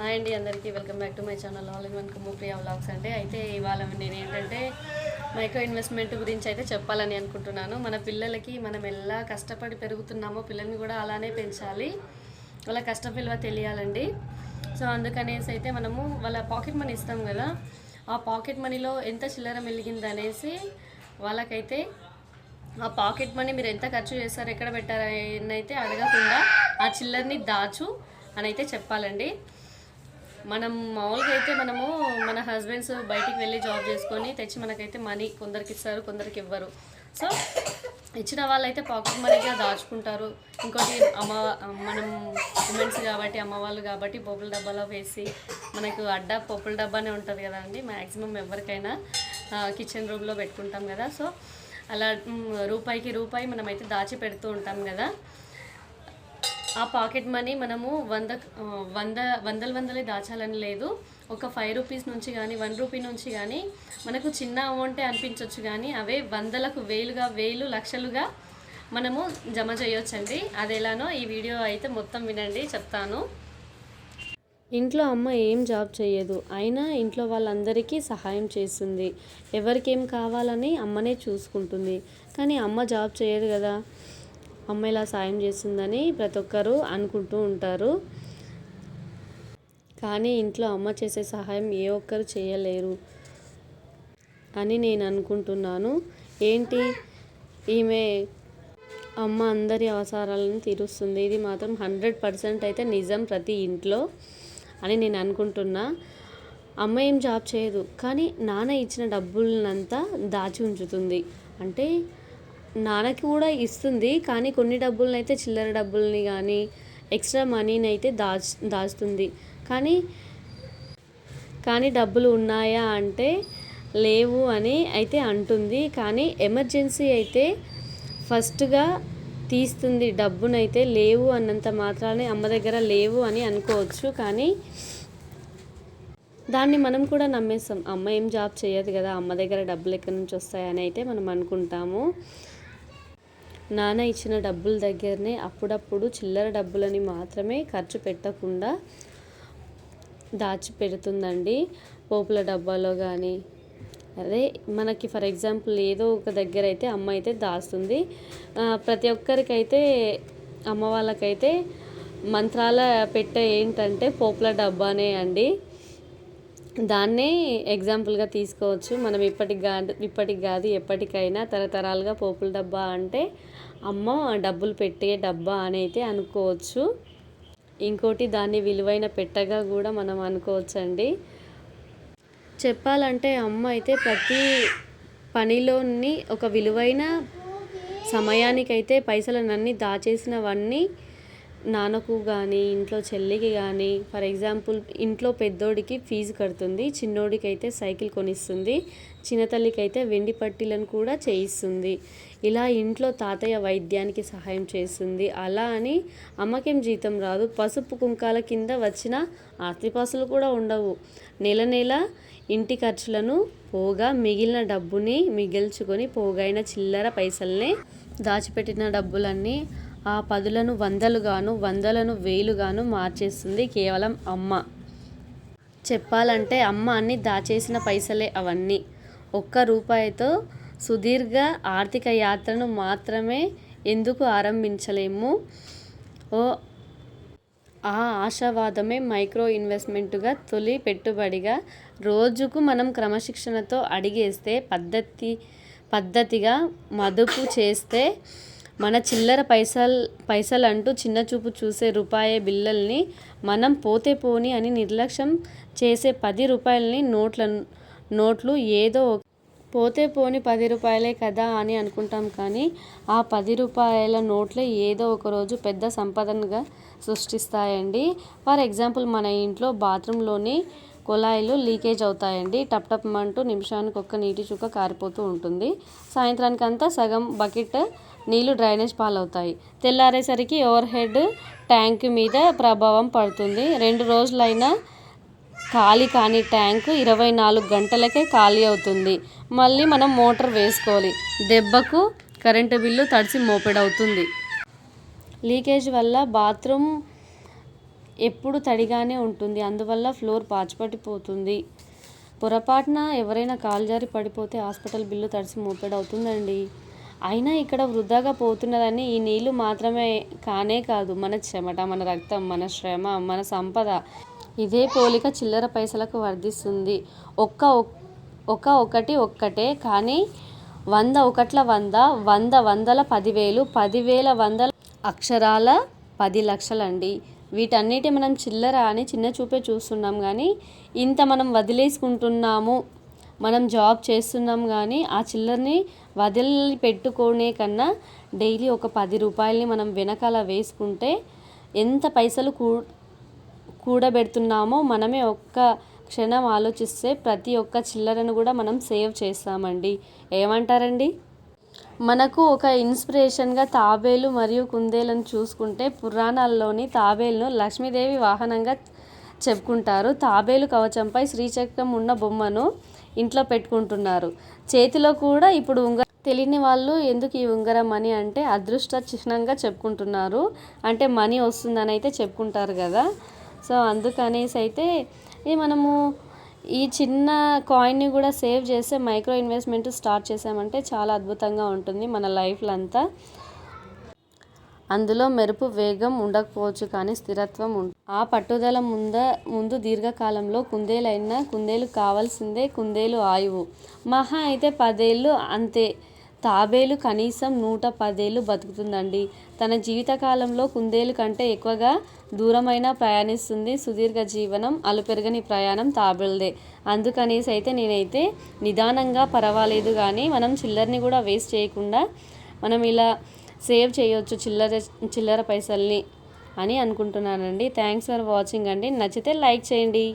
Hi అండి అందరికీ. Welcome back to my channel. All in one Kummu Priya vlogs అంటే అయితే ఇవాళ నేను ఏంటంటే మైక్రో ఇన్వెస్ట్మెంట్ గురించి అయితే చెప్పాలని అనుకుంటున్నాను. మన పిల్లలకి మనం ఎలా కష్టపడి పెరుగుతున్నామో పిల్లల్ని కూడా అలానే పెంచాలి. వాళ్ళ కష్ట విలువ తెలియాలండి. సో అందుకనేసి అయితే మనము వాళ్ళ పాకెట్ మనీ ఇస్తాం కదా. ఆ పాకెట్ మనీలో ఎంత చిల్లర మెలిగింది అనేసి వాళ్ళకైతే ఆ పాకెట్ మనీ మీరు ఎంత ఖర్చు చేస్తారు ఎక్కడ పెట్టారు అయితే అడగకుండా ఆ చిల్లర్ని దాచు అని అయితే చెప్పాలండి. మనం మామూలుగా అయితే మనము మన హస్బెండ్స్ బయటికి వెళ్ళి జాబ్ చేసుకొని తెచ్చి మనకైతే మనీ కొందరికి ఇస్తారు కొందరికి ఇవ్వరు. సో ఇచ్చిన వాళ్ళైతే పాకెట్ మనీగా దాచుకుంటారు. ఇంకోటి అమ్మ మనం ఉమెన్స్ కాబట్టి అమ్మవాళ్ళు కాబట్టి పోపుల డబ్బాలో వేసి మనకు అడ్డ పోపుల డబ్బానే ఉంటుంది కదా అండి. మ్యాక్సిమం ఎవరికైనా కిచెన్ రూమ్లో పెట్టుకుంటాం కదా. సో అలా రూపాయికి రూపాయి మనమైతే దాచి పెడుతూ ఉంటాం కదా. ఆ పాకెట్ మనీ మనము వంద వంద వందల వందలే దాచాలని లేదు. ఒక ఫైవ్ రూపీస్ నుంచి కానీ వన్ రూపీ నుంచి కానీ మనకు చిన్న అమౌంటే అనిపించవచ్చు కానీ అవే వందలకు వేలుగా వేలు లక్షలుగా మనము జమ చేయొచ్చండి. అది ఎలానో ఈ వీడియో అయితే మొత్తం వినండి చెప్తాను. ఇంట్లో అమ్మ ఏం జాబ్ చేయదు అయినా ఇంట్లో వాళ్ళందరికీ సహాయం చేస్తుంది. ఎవరికేం కావాలని అమ్మనే చూసుకుంటుంది. కానీ అమ్మ జాబ్ చేయదు కదా. అమ్మ ఇలా సాయం చేస్తుందని ప్రతి ఒక్కరూ అనుకుంటూ ఉంటారు. కానీ ఇంట్లో అమ్మ చేసే సహాయం ఏ ఒక్కరు చేయలేరు అని నేను అనుకుంటున్నాను. ఏంటి? ఈమె అమ్మ అందరి అవసరాలను తీరుస్తుంది. ఇది మాత్రం హండ్రెడ్ పర్సెంట్ అయితే నిజం ప్రతి ఇంట్లో అని నేను అనుకుంటున్నా. అమ్మ ఏం జాబ్ చేయదు. కానీ నాన్న ఇచ్చిన డబ్బులనంతా దాచి ఉంచుతుంది. అంటే నాన్నకి కూడా ఇస్తుంది కానీ కొన్ని డబ్బులను అయితే చిల్లర డబ్బుల్ని కానీ ఎక్స్ట్రా మనీని అయితే దాచ్ దాచుతుంది. కానీ కానీ డబ్బులు ఉన్నాయా అంటే లేవు అని అయితే అంటుంది. కానీ ఎమర్జెన్సీ అయితే ఫస్ట్గా తీస్తుంది డబ్బునైతే లేవు అన్నంత మాత్రానే అమ్మ దగ్గర లేవు అని అనుకోవచ్చు. కానీ దాన్ని మనం కూడా నమ్మేస్తాం. అమ్మ ఏం జాబ్ చేయదు కదా అమ్మ దగ్గర డబ్బులు ఎక్కడి నుంచి వస్తాయని అయితే మనం అనుకుంటాము. నాన్న ఇచ్చిన డబ్బుల దగ్గరనే అప్పుడప్పుడు చిల్లర డబ్బులని మాత్రమే ఖర్చు పెట్టకుండా దాచి పెడుతుందండి పోపుల డబ్బాలో కానీ అదే మనకి ఫర్ ఎగ్జాంపుల్ ఏదో ఒక దగ్గర అయితే అమ్మ అయితే దాస్తుంది ప్రతి ఒక్కరికైతే అమ్మ వాళ్ళకైతే మంత్రాల పెట్టే ఏంటంటే పోపుల డబ్బానే అండి. దాన్నే ఎగ్జాంపుల్గా తీసుకోవచ్చు. మనం ఇప్పటికి కాదు ఇప్పటికి కాదు ఎప్పటికైనా తరతరాలుగా పోపుల డబ్బా అంటే అమ్మ డబ్బులు పెట్టే డబ్బా అని అయితే అనుకోవచ్చు. ఇంకోటి దాన్ని విలువైన పెట్టగా కూడా మనం అనుకోవచ్చండి. చెప్పాలంటే అమ్మ అయితే ప్రతి పనిలోని ఒక విలువైన సమయానికైతే పైసలనన్నీ దాచేసినవన్నీ నాన్నకు కానీ ఇంట్లో చెల్లికి కానీ ఫర్ ఎగ్జాంపుల్ ఇంట్లో పెద్దోడికి ఫీజు కడుతుంది చిన్నోడికి అయితే సైకిల్ కొనిస్తుంది చిన్నతల్లికి అయితే వెండి పట్టీలను కూడా చేయిస్తుంది. ఇలా ఇంట్లో తాతయ్య వైద్యానికి సహాయం చేస్తుంది. అలా అని అమ్మకేం జీతం రాదు. పసుపు కుంకాల కింద వచ్చిన ఆస్తిపాసులు కూడా ఉండవు. నెల నెల ఇంటి ఖర్చులను పోగా మిగిలిన డబ్బుని మిగిల్చుకొని పోగైన చిల్లర పైసల్ని దాచిపెట్టిన డబ్బులన్నీ ఆ పదులను వందలుగాను వందలను వేలుగాను మార్చేస్తుంది కేవలం అమ్మ. చెప్పాలంటే అమ్మ అన్ని దాచేసిన పైసలే అవన్నీ. ఒక్క రూపాయితో సుదీర్ఘ ఆర్థిక యాత్రను మాత్రమే ఎందుకు ఆరంభించలేము? ఓ ఆ ఆశావాదమే మైక్రో ఇన్వెస్ట్మెంట్గా తొలి పెట్టుబడిగా రోజుకు మనం క్రమశిక్షణతో అడిగేస్తే పద్ధతి పద్ధతిగా మదుపు చేస్తే మన చిల్లర పైసల్ పైసలు అంటూ చిన్న చూపు చూసే రూపాయి బిల్లల్ని మనం పోతే పోని అని నిర్లక్ష్యం చేసే పది రూపాయలని నోట్ల నోట్లు ఏదో పోతే పోని పది రూపాయలే కదా అని అనుకుంటాం కానీ ఆ పది రూపాయల నోట్లే ఏదో ఒక రోజు పెద్ద సంపదనగా సృష్టిస్తాయండి. ఫర్ ఎగ్జాంపుల్ మన ఇంట్లో బాత్రూంలోని కుళాయిలు లీకేజ్ అవుతాయండి. టప్ టప్ అంటూ నిమిషానికి ఒక్క నీటి చుక్క కారిపోతూ ఉంటుంది. సాయంత్రానికి అంతా సగం బకెట్ నీళ్ళు డ్రైనేజ్ పాలవుతాయి. తెల్లారేసరికి ఓవర్ హెడ్ ట్యాంక్ మీద ప్రభావం పడుతుంది. రెండు రోజులైనా ఖాళీ కాని ట్యాంకు ఇరవై నాలుగు గంటలకే ఖాళీ అవుతుంది. మళ్ళీ మనం మోటార్ వేసుకోవాలి. దెబ్బకు కరెంటు బిల్లు తడిసి మోపెడవుతుంది. లీకేజ్ వల్ల బాత్రూమ్ ఎప్పుడు తడిగానే ఉంటుంది. అందువల్ల ఫ్లోర్ పాచిపట్టిపోతుంది పొరపాటున ఎవరైనా కాలు జారి పడిపోతే హాస్పిటల్ బిల్లు తడిసి మోపెడవుతుందండి. అయినా ఇక్కడ వృధాగా పోతున్నదని ఈ నీళ్ళు మాత్రమే కానే కాదు. మన చెమట మన రక్తం మన శ్రమ మన సంపద ఇదే పోలిక చిల్లర పైసలకు వర్ధిస్తుంది. ఒక్క ఒక ఒకటి ఒక్కటే కానీ వంద ఒకట్ల వంద వంద వందల పదివేలు పదివేల వందల అక్షరాల పది లక్షలండి. వీటన్నిటి మనం చిల్లర అని చిన్న చూపే చూస్తున్నాం కానీ ఇంత మనం వదిలేసుకుంటున్నాము మనం జాబ్ చేస్తున్నాం కానీ ఆ చిల్లరని వదిలి పెట్టుకునే కన్నా డైలీ ఒక పది రూపాయలని మనం వెనకాల వేసుకుంటే ఎంత పైసలు కూ కూడబెడుతున్నామో మనమే ఒక్క క్షణం ఆలోచిస్తే ప్రతి ఒక్క చిల్లరను కూడా మనం సేవ్ చేస్తామండి. ఏమంటారండి? మనకు ఒక ఇన్స్పిరేషన్గా తాబేలు మరియు కుందేలను చూసుకుంటే పురాణాల్లోని తాబేలును లక్ష్మీదేవి వాహనంగా చెప్పుకుంటారు. తాబేలు కవచంపై శ్రీచక్రం ఉన్న బొమ్మను ఇంట్లో పెట్టుకుంటున్నారు. చేతిలో కూడా ఇప్పుడు ఉంగ తెలియని వాళ్ళు ఎందుకు ఈ ఉంగరం అని అంటే అదృష్ట చిహ్నంగా చెప్పుకుంటున్నారు. అంటే మనీ వస్తుందని అయితే చెప్పుకుంటారు కదా. సో అందుకనేసి అయితే ఇది మనము ఈ చిన్న కాయిన్ని కూడా సేవ్ చేస్తే మైక్రో ఇన్వెస్ట్మెంట్ స్టార్ట్ చేసామంటే చాలా అద్భుతంగా ఉంటుంది మన లైఫ్లో అంతా. అందులో మెరుపు వేగం ఉండకపోవచ్చు కానీ స్థిరత్వం ఉంటుంది ఆ పట్టుదల ముంద ముందు దీర్ఘకాలంలో కుందేలైనా కుందేలు కావాల్సిందే కుందేలు ఆయువు. మహా అయితే పదేళ్ళు అంతే. తాబేలు కనీసం నూట పదేళ్ళు బతుకుతుందండి. తన జీవితకాలంలో కుందేలు కంటే ఎక్కువగా దూరమైన ప్రయాణిస్తుంది. సుదీర్ఘ జీవనం అలుపెరగని ప్రయాణం తాబేలుదే. అందుకనేసి అయితే నేనైతే నిదానంగా పర్వాలేదు కానీ మనం చిల్లరని కూడా వేస్ట్ చేయకుండా మనం ఇలా సేవ్ చేయొచ్చు చిల్లర చిల్లర పైసల్ని అని అనుకుంటున్నానండి. థ్యాంక్స్ ఫర్ వాచింగ్ అండి. నచ్చితే లైక్ చేయండి.